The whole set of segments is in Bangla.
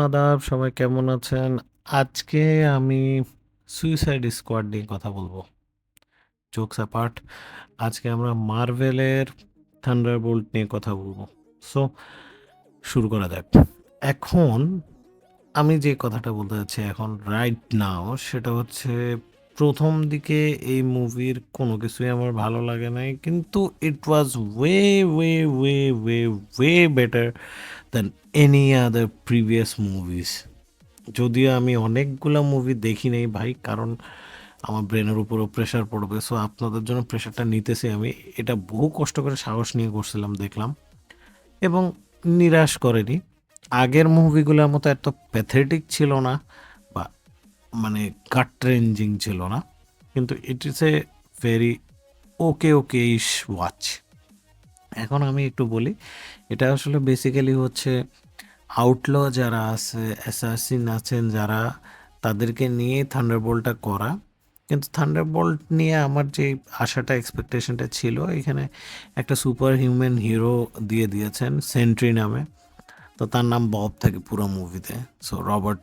আদাব সবাই কেমন আছেন? আজকে আমি সুইসাইড স্কোয়াড নিয়ে কথা বলব। জোকস অ্যাপার্ট আজকে আমরা মার্ভেলের থান্ডারবোল্ট নিয়ে কথা বলব। সো শুরু করা যাক। এখন আমি যে কথাটা বলতে চাচ্ছি এখন রাইট নাও সেটা হচ্ছে প্রথম দিকে এই মুভির কোনো কিছুই আমার ভালো লাগে নাই। কিন্তু it was way, way, way, way, way better than any other previous movies. যদিও আমি অনেকগুলো মুভি দেখি নাই ভাই কারণ আমার ব্রেনের উপরও প্রেশার পড়বে। সো আপনাদের জন্য প্রেশারটা নিতেছি আমি। এটা বহু কষ্ট করে সাহস নিয়ে করছিলাম দেখলাম এবং নিরাশ করেনি। আগের মুভিগুলোর মতো এত প্যাথেটিক ছিল না বা মানে গাট রেঞ্জিং ছিল না। কিন্তু it is a very okay, ওকে ইশ ওয়াচ। এখন আমি একটু বলি, এটা আসলে বেসিক্যালি হচ্ছে আউটল যারা আছে, অ্যাসাসিন আছেন যারা তাদেরকে নিয়ে থান্ডারবোল্টটা করা। কিন্তু থান্ডারবোল্ট নিয়ে আমার যে আশাটা এক্সপেকটেশনটা ছিল এখানে একটা সুপার হিউম্যান হিরো দিয়ে দিয়েছেন সেন্ট্রি নামে। তো তার নাম বব থাকে পুরো মুভিতে। সো রবার্ট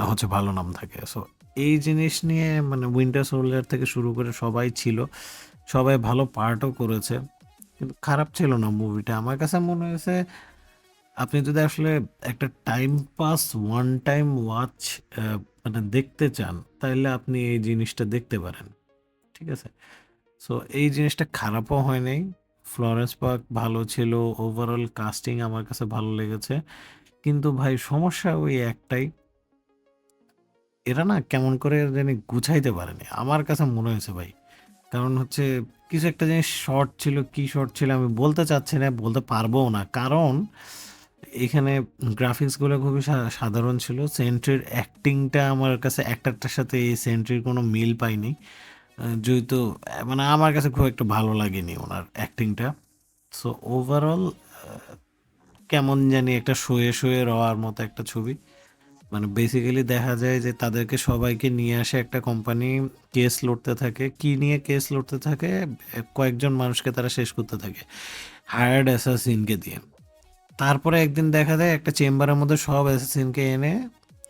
আ হচ্ছে ভালো নাম থাকে। সো এই জিনিস নিয়ে মানে উইন্টার সোলজার থেকে শুরু করে সবাই ছিল। সবাই ভালো পার্টও করেছে। কিন্তু খারাপ ছিল না মুভিটা। আমার কাছে মনে হয়েছে, আপনি যদি আসলে একটা time pass one time watch মানে দেখতে চান তাহলে আপনি এই জিনিসটা দেখতে পারেন। ঠিক আছে? সো এই জিনিসটা খারাপও হয় নাই। ফ্লোরেন্স পার্ক ভালো ছিল। ওভারঅল কাস্টিং আমার কাছে ভালো লেগেছে। কিন্তু ভাই, সমস্যা ওই একটাই, এরা না কেমন করে জানি গুছাইতে পারেনি। আমার কাছে মনে হয়েছে ভাই। কারণ হচ্ছে কিছু একটা জিনিস শর্ট ছিল, কি শর্ট ছিল আমি বলতে চাচ্ছি না, বলতে পারবও না। কারণ এখানে গ্রাফিক্সগুলো খুবই সাধারণ ছিল। সেন্ট্রির অ্যাক্টিংটা আমার কাছে অ্যাক্টরটার সাথে এই সেন্ট্রির কোনো মিল পাইনি। যেহেতু মানে আমার কাছে খুব একটা ভালো লাগেনি ওনার অ্যাক্টিংটা। সো ওভারঅল কেমন জানি একটা শোয়ে, শোয়ে রওয়ার মতো একটা ছবি। মানে বেসিক্যালি দেখা যায় যে তাদেরকে সবাইকে নিয়ে আসে একটা কোম্পানি কেস লড়তে থাকে। কি নিয়ে কেস লড়তে থাকে? কয়েকজন মানুষকে তারা শেষ করতে থাকে। হায়ার্ড অ্যাসাসিনকে দিয়ে। তারপরে একদিন দেখা যায় একটা চেম্বারের মধ্যে সব অ্যাসাসিনকে এনে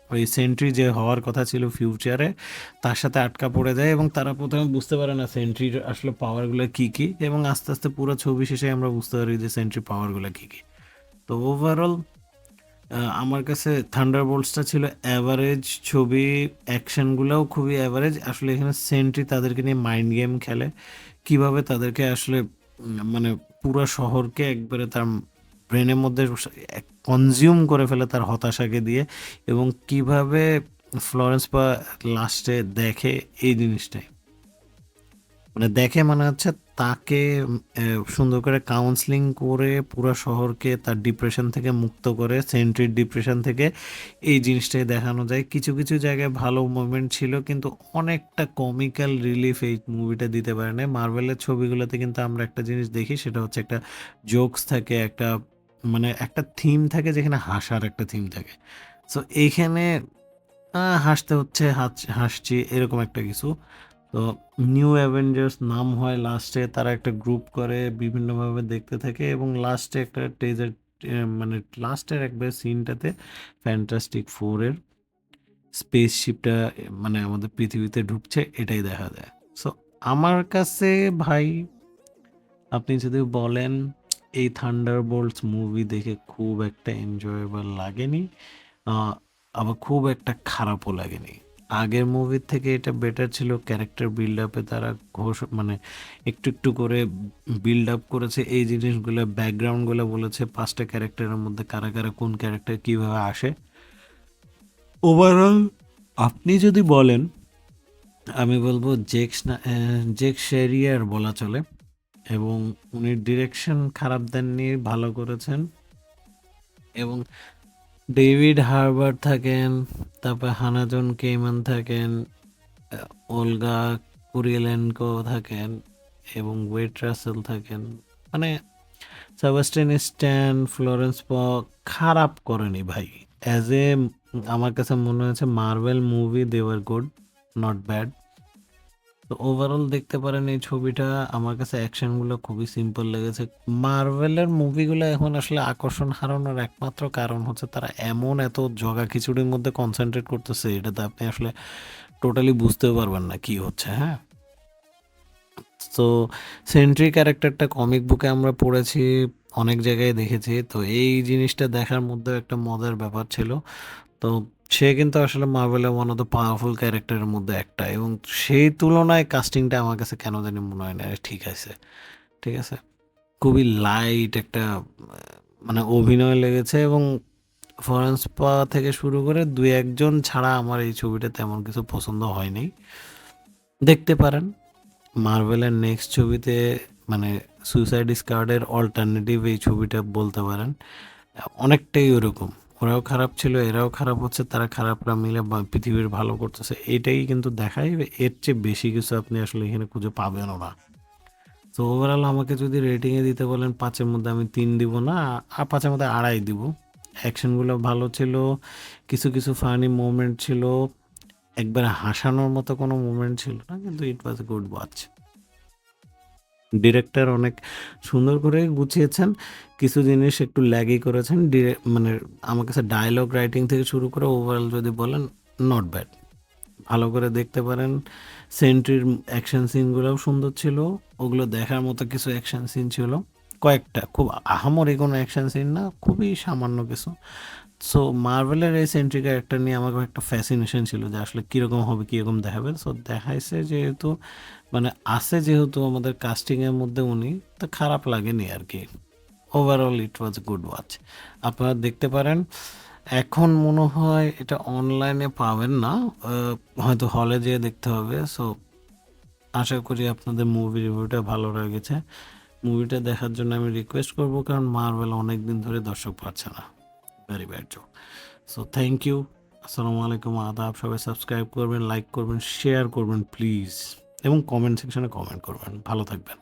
ওই সেন্ট্রি যে হওয়ার কথা ছিল ফিউচারে তার সাথে আটকা পড়ে যায় এবং তারা প্রথমে বুঝতে পারে না সেন্ট্রির আসলে পাওয়ারগুলো কী, কী? এবং আস্তে, আস্তে পুরো ছবি শেষে আমরা বুঝতে পারি যে সেন্ট্রির পাওয়ারগুলো কী, কী? তো ওভারঅল আমার কাছে থান্ডারবোল্টসটা ছিল অ্যাভারেজ ছবি, অ্যাকশনগুলাও খুবই অ্যাভারেজ আসলে এখানে সেন্ট্রি তাদেরকে নিয়ে মাইন্ড গেম খেলে। কীভাবে তাদেরকে আসলে মানে পুরো শহরকে একবারে তার ব্রেনের মধ্যে কনজিউম করে ফেলে তার হতাশাকে দিয়ে এবং কীভাবে ফ্লোরেন্স বা লাস্টে দেখে এই জিনিসটাই। মানে দেখে মনে হচ্ছে তাকে সুন্দর করে কাউন্সেলিং করে পুরো শহরকে তার ডিপ্রেশন থেকে মুক্ত করে সেন্ট্রির ডিপ্রেশন থেকে এই জিনিসটাই দেখানো যায়। কিছু, কিছু জায়গায় ভালো মোমেন্ট ছিল কিন্তু অনেকটা কমিক্যাল রিলিফ এই মুভিটা দিতে পারে নাই। মার্বেলের ছবিগুলোতে কিন্তু আমরা একটা জিনিস দেখি সেটা হচ্ছে একটা জোকস থাকে, একটা মানে একটা থিম থাকে যেখানে হাসার একটা থিম থাকে। সো এইখানে হাসতে হচ্ছে, হাচ হাসছি এরকম একটা কিছু। তো নিউ অ্যাভেঞ্জার্স নাম হয় লাস্টে, তারা একটা গ্রুপ করে, বিভিন্নভাবে দেখতে থাকে এবং লাস্টে একটা টেজার মানে লাস্টের একবার সিনটাতে ফ্যান্টাস্টিক ফোরের স্পেসশিপটা মানে আমাদের পৃথিবীতে ঢুকছে, এটাই দেখা যায়। সো আমার কাছে ভাই, আপনি যদি বলেন এই থান্ডার বোল্টস মুভি দেখে খুব একটা এনজয়েবল লাগেনি। আবার খুব একটা খারাপও লাগেনি। আগের মুভির থেকে এটা বেটার ছিল ক্যারেক্টার বিল্ড আপে তারা ঘোষ মানে একটু, একটু করে বিল্ড আপ করেছে এই জিনিসগুলো ব্যাকগ্রাউন্ডগুলো বলেছে পাঁচটা ক্যারেক্টারের মধ্যে কারা, কারা কোন ক্যারেক্টার কীভাবে আসে। ওভারঅল আপনি যদি বলেন আমি বলব অ্যা জেক শেরিয়ার বলা চলে এবং উনি ডিরেকশন খারাপ দেননি, ভালো করেছেন। এবং ডেভিড হার্বার থাকেন, তারপর হানাজন কেইমান থাকেন, ওলগা কুরিয়েলেনকো থাকেন এবং ওয়েট রাসেল থাকেন। মানে সেবাস্টিয়ান স্ট্যান, ফ্লোরেন্স প খারাপ করেনি ভাই। অ্যাজ এ আমার কাছে মনে হয়েছে Marvel movie they were good, not bad. তো ওভারঅল দেখতে পারেন এই ছবিটা, আমার কাছে অ্যাকশনগুলো খুবই সিম্পল লেগেছে। মার্ভেলের মুভিগুলো এখন আসলে আকর্ষণ হারানোর একমাত্র কারণ হচ্ছে তারা এমন এত জগা খিচুড়ির মধ্যে কনসেন্ট্রেট করতেছে, এটাতে আপনি আসলে টোটালি বুঝতেও পারবেন না কি হচ্ছে হ্যাঁ? তো সেন্ট্রি ক্যারেক্টারটা কমিক বুকে আমরা পড়েছি, অনেক জায়গায় দেখেছি। তো এই জিনিসটা দেখার মধ্যে একটা মজার ব্যাপার ছিল। তো সে কিন্তু আসলে মার্ভেলের ওয়ান অফ দ্য পাওয়ারফুল ক্যারেক্টারের মধ্যে একটা। এবং সেই তুলনায় কাস্টিংটা আমার কাছে কেন জানি মনে হয় না, ঠিক আছে। ঠিক আছে? খুবই লাইট একটা মানে অভিনয় লেগেছে এবং ফরেন্স পা থেকে শুরু করে দুই একজন ছাড়া আমার এই ছবিটা তেমন কিছু পছন্দ হয়নি। দেখতে পারেন মার্ভেলের নেক্সট ছবিতে মানে সুইসাইড স্কোয়াডের অল্টারনেটিভ এই ছবিটা বলতে পারেন, অনেকটাই ওরকম। ওরাও খারাপ ছিল, এরাও খারাপ হচ্ছে, তারা খারাপরা মিলে পৃথিবীর ভালো করতেছে। এটাই কিন্তু দেখায় এর চেয়ে বেশি কিছু আপনি আসলে এখানে খুঁজে পাবেনও না তো ওভারঅল আমাকে যদি রেটিংয়ে দিতে বলেন, পাঁচের মধ্যে আমি তিন দিব না, আর পাঁচের মধ্যে আড়াই দিব। অ্যাকশনগুলো ভালো ছিল, কিছু কিছু ফানি মোমেন্ট ছিল, একবার হাসানোর মতো কোনো মোমেন্ট ছিল না, কিন্তু it was good watch director অনেক সুন্দর করে গুছিয়েছেন। কিছু জিনিস একটু ল্যাগই করেছেন। মানে আমার কাছে ডায়লগ রাইটিং থেকে শুরু করে ওভারঅল যদি বলেন নট ব্যাড ভালো করে দেখতে পারেন। সেন্ট্রির অ্যাকশন সিনগুলোও সুন্দর ছিল। ওগুলো দেখার মতো কিছু অ্যাকশন সিন ছিল। কয়েকটা, খুব আহামরি কোনো অ্যাকশন সিন না, খুবই সামান্য কিছু। সো মার্ভেলের এই সেন্ট্রি ক্যারেক্টার নিয়ে আমাকে একটা ফ্যাসিনেশন ছিল যে আসলে কীরকম হবে, কীরকম দেখাবে। সো দেখাইছে যেহেতু মানে আছে যেহেতু আমাদের কাস্টিংয়ের মধ্যে উনি, তো খারাপ লাগেনি আর কি। Overall it was good watch আপনারা দেখতে পারেন, এখন মনে হয় এটা অনলাইনে পাবেন না হয়তো হলে যেয়ে দেখতে হবে। সো আশা করি আপনাদের মুভি রিভিউটা ভালো লেগেছে মুভিটা দেখার জন্য আমি রিকোয়েস্ট করব, কারণ মার্বেল অনেক দিন ধরে দর্শক পাচ্ছে না। Very bad joke so thank you আসসালামু আলাইকুম আদাব সবাই সাবস্ক্রাইব করবেন লাইক করবেন শেয়ার করবেন প্লিজ এবং কমেন্ট সেকশনে কমেন্ট করবেন। ভালো থাকবেন।